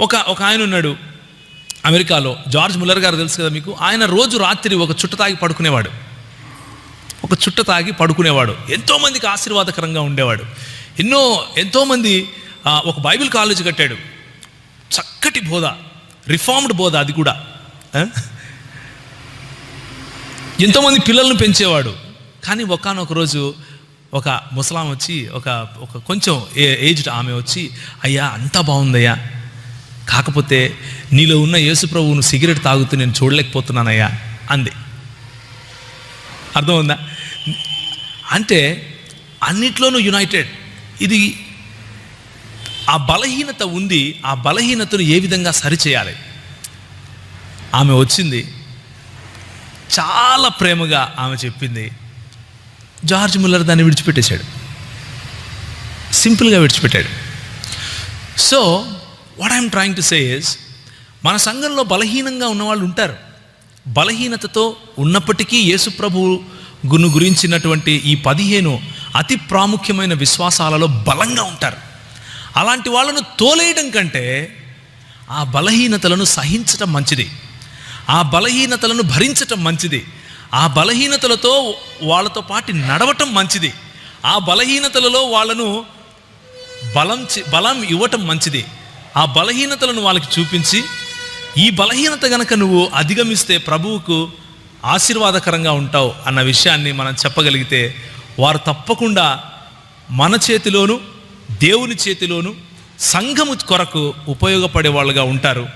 ఒక ఒక ఆయన ఉన్నాడు అమెరికాలో. జార్జ్ ముల్లర్ గారు తెలుసు కదా మీకు? ఆయన రోజు రాత్రి ఒక చుట్ట తాగి పడుకునేవాడు. ఒక చుట్ట తాగి పడుకునేవాడు. ఎంతోమందికి ఆశీర్వాదకరంగా ఉండేవాడు. ఎన్నో ఎంతోమంది ఒక బైబిల్ కాలేజ్ కట్టాడు. చక్కటి బోధ. రిఫార్మ్డ్ బోధ అది కూడా. ఎంతోమంది పిల్లలను పెంచేవాడు. కానీ ఒకనొక రోజు ఒక ముసలాం వచ్చి ఒక ఒక కొంచెం ఏ- ఏజ్డ్ ఆమె వచ్చి అయ్యా అంతా బాగుందయ్యా. కాకపోతే నీలో ఉన్న యేసు ప్రభువును సిగరెట్ తాగుతూ నేను చూడలేకపోతున్నానయ్యా అంది. అర్థమవుందా? అంటే అన్నిట్లోనూ యునైటెడ్. ఇది ఆ బలహీనత ఉంది ఆ బలహీనతను ఏ విధంగా సరిచేయాలి? ఆమె వచ్చింది. చాలా ప్రేమగా ఆమె చెప్పింది. జార్జ్ ముల్లర్ దాన్ని విడిచిపెట్టేశాడు. సింపుల్గా విడిచిపెట్టాడు. So what I'm trying to say is మన సంఘంలో బలహీనంగా ఉన్నవాళ్ళు ఉంటారు. బలహీనతతో ఉన్నప్పటికీ యేసు ప్రభువును గురించినటువంటి ఈ పదిహేను అతి ప్రాముఖ్యమైన విశ్వాసాలలో బలంగా ఉంటారు. అలాంటి వాళ్ళను తోలేయడం కంటే ఆ బలహీనతలను సహించటం మంచిది. ఆ బలహీనతలను భరించటం మంచిది. ఆ బలహీనతలతో వాళ్ళతో పాటు నడవటం మంచిది. ఆ బలహీనతలలో వాళ్ళను బలం బలం ఇవ్వటం మంచిది. ఆ బలహీనతలను వాళ్ళకి చూపించి ఈ బలహీనత గనక నువ్వు అధిగమిస్తే ప్రభువుకు ఆశీర్వాదకరంగా ఉంటావు అన్న విషయాన్ని మనం చెప్పగలిగితే వారు తప్పకుండా మన చేతిలోను దేవుని చేతిలోను సంఘము కొరకు ఉపయోగపడే వాళ్ళుగా ఉంటారు.